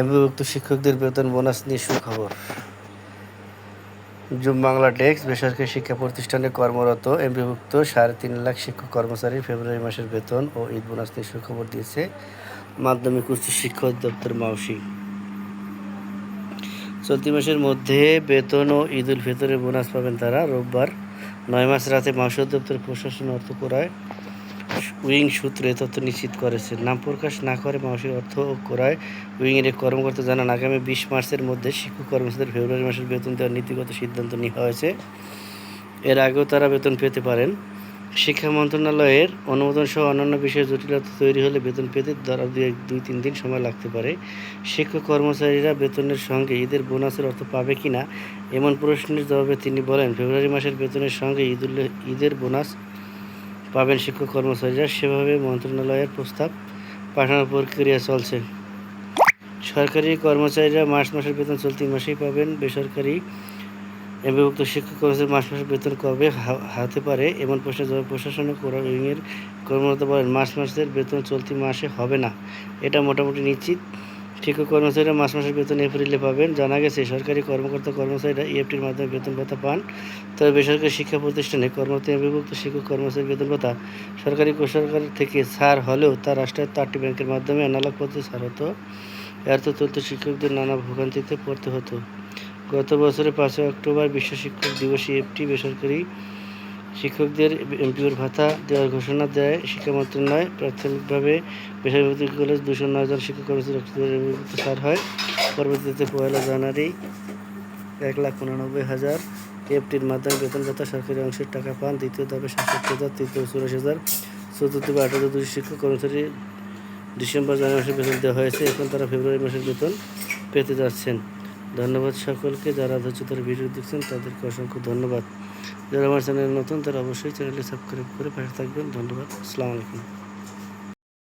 এমবিভুক্ত শিক্ষকদের বেতন বোনাস নিয়ে সুখবর। জুম বাংলা ডেস্ক বেসরকারি শিক্ষা প্রতিষ্ঠানে কর্মরত এমবিভুক্ত সাড়ে তিন লাখ শিক্ষক কর্মচারীর ফেব্রুয়ারি মাসের বেতন ও ঈদ বোনাস নিয়ে সুখবর দিয়েছে মাধ্যমিক উচ্চ শিক্ষা অধিদপ্তর মাউসি। চলতি মাসের মধ্যে বেতন ও ঈদ উল ফিতরের বোনাস পাবেন তারা রোববার নয় মাস রাতে মাউসি অধিদপ্তর প্রশাসন অর্থ করায় উইং সূত্রে তথ্য নিশ্চিত করেছে। নাম প্রকাশ না করে মাউসির অর্থ ও করায় উইংয়ের এক কর্মকর্তা জানান, আগামী বিশ মার্চের মধ্যে শিক্ষক কর্মচারীদের ফেব্রুয়ারি মাসের বেতন দেওয়ার নীতিগত সিদ্ধান্ত নেওয়া হয়েছে। এর আগেও তারা বেতন পেতে পারেন। শিক্ষা মন্ত্রণালয়ের অনুমোদন সহ অন্যান্য বিষয়ে জটিলতা তৈরি হলে বেতন পেতে ধরা দুই এক, দুই, তিন দিন সময় লাগতে পারে। শিক্ষক কর্মচারীরা বেতনের সঙ্গে ঈদের বোনাসের অর্থ পাবে কি না এমন প্রশ্নের জবাবে তিনি বলেন, ফেব্রুয়ারি মাসের বেতনের সঙ্গে ঈদুল, ঈদের বোনাস পাবেন শিক্ষক কর্মচারীরা। সেভাবে মন্ত্রণালয়ের প্রস্তাব পাঠানোর প্রক্রিয়া চলছে। সরকারি কর্মচারীরা মার্চ মাসের বেতন চলতি মাসেই পাবেন। বেসরকারি এমবিভুক্ত শিক্ষক কর্মচারী মাস মাসের বেতন কবে হাতে পারে এমন প্রশ্নের জবাবে প্রশাসনিক উইংয়ের কর্মকর্তা বলেন মাস মাসের বেতন চলতি মাসে হবে না। এটা মোটামুটি নিশ্চিত। শিক্ষক কর্মচারীরা মাস মাসের বেতন এপ্রিলে পাবেন। জানা গেছে, সরকারি কর্মকর্তা কর্মচারীরা ইএফটির মাধ্যমে বেতন ভাতা পান। তবে বেসরকারি শিক্ষা প্রতিষ্ঠানে কর্মরত বিভক্ত শিক্ষক কর্মচারী বেতন ভাতা সরকারি কোষাগার থেকে ছাড় হলেও তা রাষ্ট্রায়ত্ত আটটি ব্যাংকের মাধ্যমে অ্যানালগ পদ্ধতি ছাড় হতো। এর তো চলতে শিক্ষকদের নানা ভোগান্তিতে পড়তে হতো। গত বছরের পাঁচই অক্টোবর বিশ্ব শিক্ষক দিবসে এফটি বেসরকারি শিক্ষকদের এমপিওর ভাতা দেওয়ার ঘোষণা দেয় শিক্ষা মন্ত্রণালয় প্রাথমিকভাবে বেসরকারি কলেজ দুশো নয় জন শিক্ষক কর্মচারী ছাড় হয়। পরবর্তীতে পয়লা জানুয়ারি এক লাখ উনানব্বই হাজার এফটির মাধ্যমে বেতন ভাতা সরকারি অংশের টাকা পান। দ্বিতীয় ধাপে সাতষট্টি হাজার তৃতীয় চুরাশি হাজার চতুর্থ বা আঠারো দুই শিক্ষক কর্মচারী ডিসেম্বর জানুয়ারি মাসে বেতন দেওয়া হয়েছে। এখন তারা ফেব্রুয়ারি মাসের বেতন পেতে যাচ্ছেন। ধন্যবাদ সকলকে যারা ধৈর্য ধরে ভিডিও দেখছেন, তাদেরকে অসংখ্য ধন্যবাদ। যারা আমার চ্যানেল নতুন, তারা অবশ্যই চ্যানেলটি সাবস্ক্রাইব করে পাশে থাকবেন। ধন্যবাদ। আসসালামু আলাইকুম।